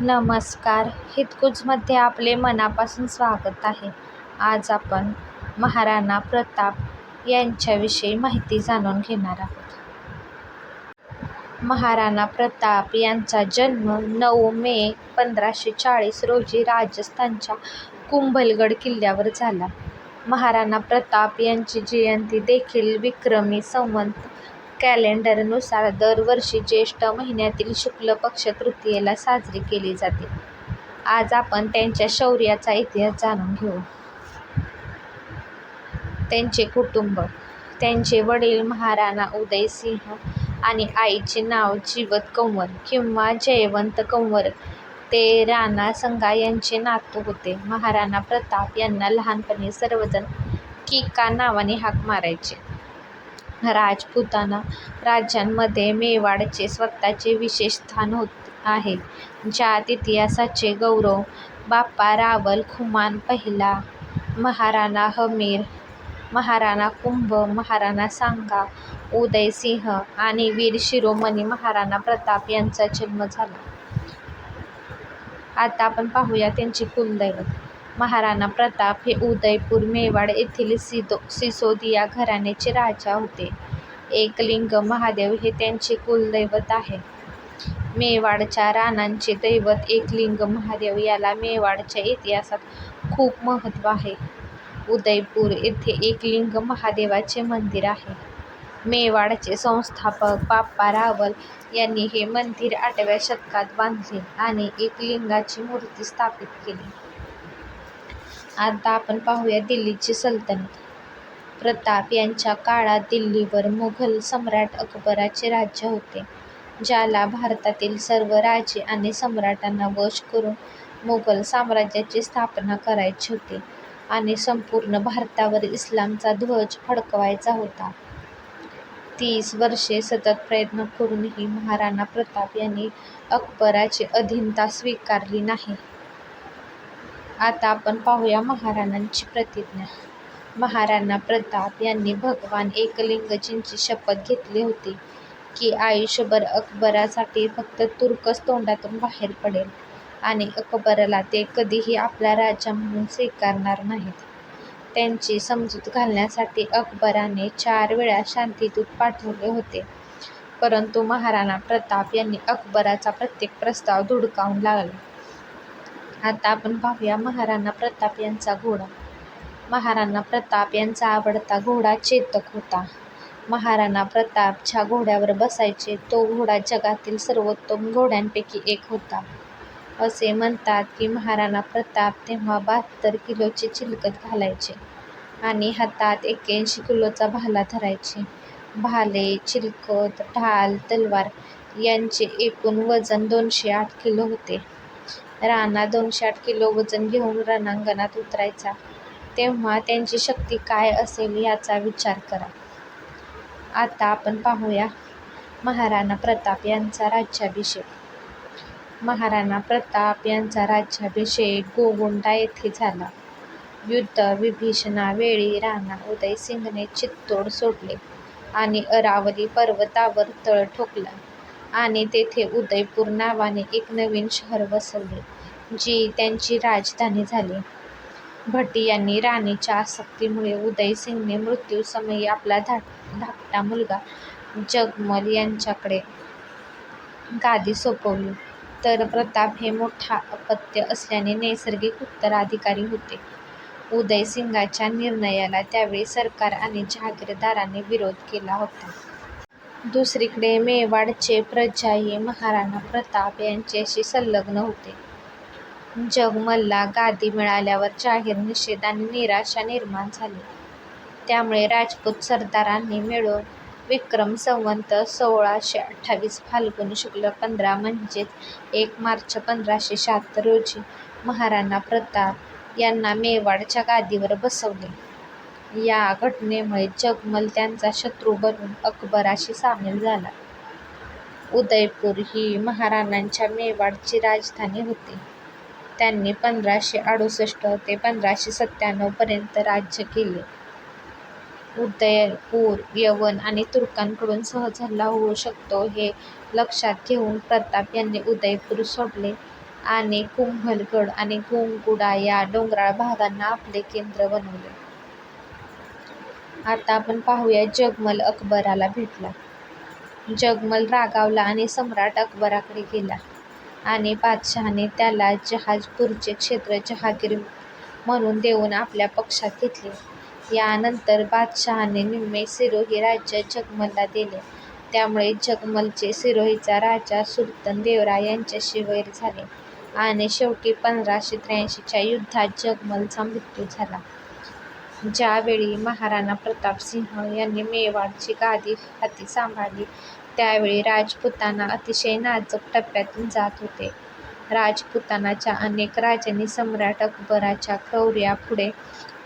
नमस्कार. हितगुजमध्ये आपले मनापासून स्वागत आहे. आज आपण महाराणा प्रताप यांच्याविषयी माहिती जाणून घेणार आहोत. महाराणा प्रताप यांचा जन्म नऊ मे पंधराशे चाळीस रोजी राजस्थानच्या कुंभलगड किल्ल्यावर झाला. महाराणा प्रताप यांची जयंती देखील विक्रमी संवत कॅलेंडरनुसार दरवर्षी ज्येष्ठ महिन्यातील शुक्ल पक्ष तृतीयेला साजरी केली जाते. आज आपण त्यांच्या शौर्याचा इतिहास जाणून घेऊ. त्यांचे कुटुंब त्यांचे वडील महाराणा उदयसिंह आणि आईचे नाव जीवत कंवर किंवा जयवंत कंवर. ते राणा संगा यांचे नातू होते. महाराणा प्रताप यांना लहानपणी सर्वजण किका नावाने हाक मारायचे. राजपुताना राज्यांमध्ये मेवाडचे स्वतःचे विशेष स्थान होत आहे. ज्यात इतिहासाचे गौरव बाप्पा रावल खुमान पहिला महाराणा हमीर महाराणा कुंभ महाराणा सांगा उदयसिंह आणि वीर शिरोमणी महाराणा प्रताप यांचा जन्म झाला. आता आपण पाहूया त्यांची कुलदैवत. महाराणा प्रताप हे उदयपूर मेवाड येथील सिदो सिसोदिया घराण्याचे राजा होते. एकलिंग महादेव हे त्यांचे कुलदैवत आहे. मेवाडच्या राणांचे दैवत एकलिंग महादेव याला मेवाडच्या इतिहासात खूप महत्त्व आहे. उदयपूर येथे एकलिंग महादेवाचे मंदिर आहे. मेवाडचे संस्थापक बाप्पा रावल यांनी हे मंदिर आठव्या शतकात बांधले आणि एकलिंगाची मूर्ती स्थापित केली. आता आपण पाहूया दिल्लीची सल्तनत. प्रताप यांच्या काळात दिल्लीवर मुघल सम्राट अकबराचे राज्य होते ज्याला भारतातील सर्व राजे आणि सम्राटांना वश करून मुघल साम्राज्याची स्थापना करायची होती आणि संपूर्ण भारतावर इस्लामचा ध्वज फडकवायचा होता. तीस वर्षे सतत प्रयत्न करूनही महाराणा प्रताप यांनी अकबराची अधीनता स्वीकारली नाही. आता आपण पाहूया महाराणांची प्रतिज्ञा. महाराणा प्रताप यांनी भगवान एकलिंगजींची शपथ घेतली होती की आयुष्यभर अकबरासाठी फक्त तुर्कच तोंडातून बाहेर पडेल आणि अकबराला ते कधीही आपला राजा म्हणून स्वीकारणार नाहीत. त्यांची समजूत घालण्यासाठी अकबराने चार वेळा शांतीदूत पाठवले होते. परंतु महाराणा प्रताप यांनी अकबराचा प्रत्येक प्रस्ताव धुडकावून लागला आता आपण पाहूया महाराणा प्रताप यांचा घोडा. महाराणा प्रताप यांचा आवडता घोडा चेतक होता. महाराणा प्रताप ज्या घोड्यावर बसायचे तो घोडा जगातील सर्वोत्तम घोड्यांपैकी एक होता. असे म्हणतात की महाराणा प्रताप तेव्हा बहात्तर किलोची चिलकत घालायचे आणि हातात एक्क्याऐंशी किलोचा भाला धरायचे. भाले चिलकत ढाल तलवार यांचे एकूण वजन दोनशे आठ किलो होते. राणा दोनशे आठ किलो वजन घेऊन रणांगणात उतरायचा. तेव्हा त्यांची शक्ती काय असेल याचा विचार करा. आता आपण पाहूया महाराणा प्रताप यांचा राज्याभिषेक. महाराणा प्रताप यांचा राज्याभिषेक गोगोंडा येथे झाला. युद्ध विभीषणावेळी राणा उदयसिंहने चित्तोड सोडले आणि अरावली पर्वतावर तळ ठोकला. आणि तेथे उदयपूर नावाने एक नवीन शहर वसवले जी त्यांची राजधानी झाली. भटी यांनी राणीच्या आसक्तीमुळे उदयसिंगने मृत्यूसमयी आपला धाक धाकटा मुलगा जगमल यांच्याकडे गादी सोपवली. तर प्रताप हे मोठा अपत्य असल्याने नैसर्गिक उत्तराधिकारी होते. उदयसिंगाच्या निर्णयाला त्यावेळी सरकार आणि जहागीरदारांनी विरोध केला होता. दुसरीकडे मेवाडचे प्रजाही महाराणा प्रताप यांच्याशी संलग्न होते. जगमलला गादी मिळाल्यावर जाहीर निषेध आणि निराशा निर्माण झाली. त्यामुळे राजपूत सरदारांनी मिळून विक्रम संवत सोळाशे अठ्ठावीस फाल्गुन शुक्ल पंधरा म्हणजेच एक मार्च पंधराशे शहात्तर रोजी महाराणा प्रताप यांना मेवाडच्या गादीवर बसवले. या घटनेमुळे जगमल त्यांचा शत्रू बनून अकबराशी सामील झाला. उदयपूर ही महाराणांच्या मेवाडची राजधानी होती. त्यांनी पंधराशे अडुसष्ट ते पंधराशे सत्त्याण्णव पर्यंत राज्य केले. उदयपूर यवन आणि तुर्कांकडून सहज हल्ला होऊ शकतो हे लक्षात घेऊन प्रताप यांनी उदयपूर सोडले आणि कुंभलगड आणि गोंगुडा या डोंगराळ भागांना आपले केंद्र बनवले. आता आपण पाहूया जगमल अकबराला भेटला. जगमल रागावला आणि सम्राट अकबराकडे गेला आणि बादशहाने त्याला जहाजपूरचे क्षेत्र जहागीर म्हणून देऊन आपल्या पक्षात घेतले. यानंतर बादशहाने निम्मे सिरोही राज्य जगमलला दिले. त्यामुळे जगमलचे सिरोहीचा राजा सुलतान देवराय यांच्याशी वैर झाले आणि शेवटी पंधराशे त्र्याऐंशीच्या युद्धात जगमलचा मृत्यू झाला. ज्यावेळी महाराणा प्रताप सिंह यांनी मेवाडची गादी हाती सांभाळली त्यावेळी राजपुताना अतिशय नाजूक टप्प्यातून जात होते. राजपुतानाच्या अनेक राजांनी सम्राट अकबराच्या क्रौर्यापुढे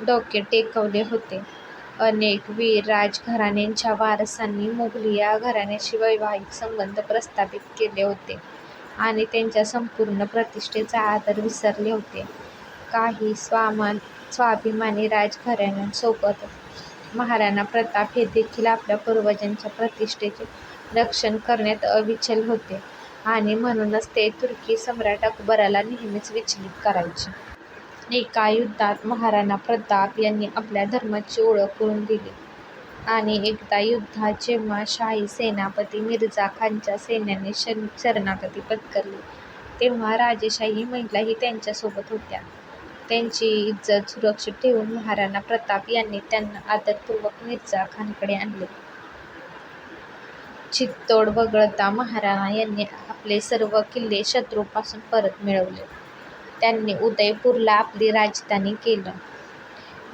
डोके टेकवले होते. अनेक वीर राजघराण्यांच्या वारसांनी मोगलिया घराण्याशी वैवाहिक संबंध प्रस्थापित केले होते आणि त्यांच्या संपूर्ण प्रतिष्ठेचा आदर विसरले होते. काही स्वामान स्वाभिमानी राजघराण्यांसोबत महाराणा प्रताप हे देखील आपल्या पूर्वजांच्या प्रतिष्ठेचे रक्षण करण्यात अविचल होते आणि म्हणूनच ते तुर्की सम्राट अकबराला नेहमीच विचलित करायचे. एका युद्धात महाराणा प्रताप यांनी आपल्या धर्माची ओळख करून दिली आणि एकदा युद्धात जेव्हा शाही सेनापती मिर्झा खानच्या सैन्याने शरणागती पत्करली तेव्हा राजेशाही महिलाही त्यांच्यासोबत होत्या. त्यांची इज्जत सुरक्षित ठेवून महाराणा प्रताप यांनी त्यांना आदरपूर्वक मिर्झा खानकडे आणले. चित्तोड वगळता महाराणा यांनी आपले सर्व किल्ले शत्रूपासून परत मिळवले. त्यांनी उदयपूरला आपली राजधानी केलं.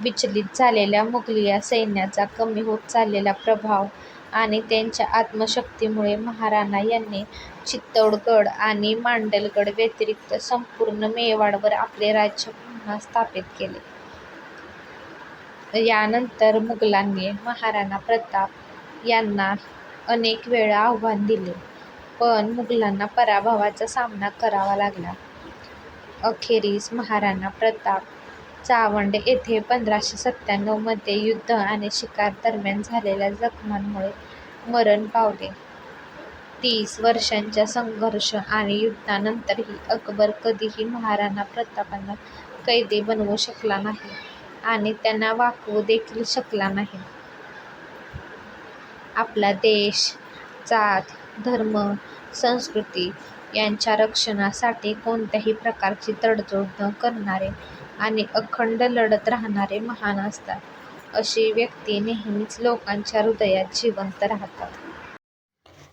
विचलित झालेल्या मुघलिया सैन्याचा कमी होत चाललेला प्रभाव आणि त्यांच्या आत्मशक्तीमुळे महाराणा यांनी चित्तौडगड आणि मांडलगड व्यतिरिक्त संपूर्ण मेवाडवर आपले राज्य पुन्हा स्थापित केले. यानंतर मुघलांनी महाराणा प्रताप यांना अनेक वेळा आव्हान दिले पण मुघलांना पराभवाचा सामना करावा लागला. अखेरीस महाराणा प्रताप चावंड येथे पंधराशे सत्त्याण्णवमध्ये युद्ध आणि शिकार दरम्यान झालेल्या जखमांमुळे मरण पावले. तीस वर्षांच्या संघर्ष आणि युद्धानंतरही अकबर कधीही महाराणा प्रतापांना कैदी बनवू शकला नाही आणि त्यांना वाकवू देखील शकला नाही. आपला देश, जात, धर्म, संस्कृती यांच्या रक्षणासाठी कोणत्याही प्रकारची तडजोड न करणारे आणि अखंड लढत राहणारे महान असतात. अशी व्यक्ती नेहमीच लोकांच्या हृदयात जिवंत राहतात.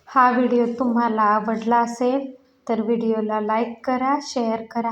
हा व्हिडिओ तुम्हाला आवडला असेल तर व्हिडिओला लाईक करा, शेअर करा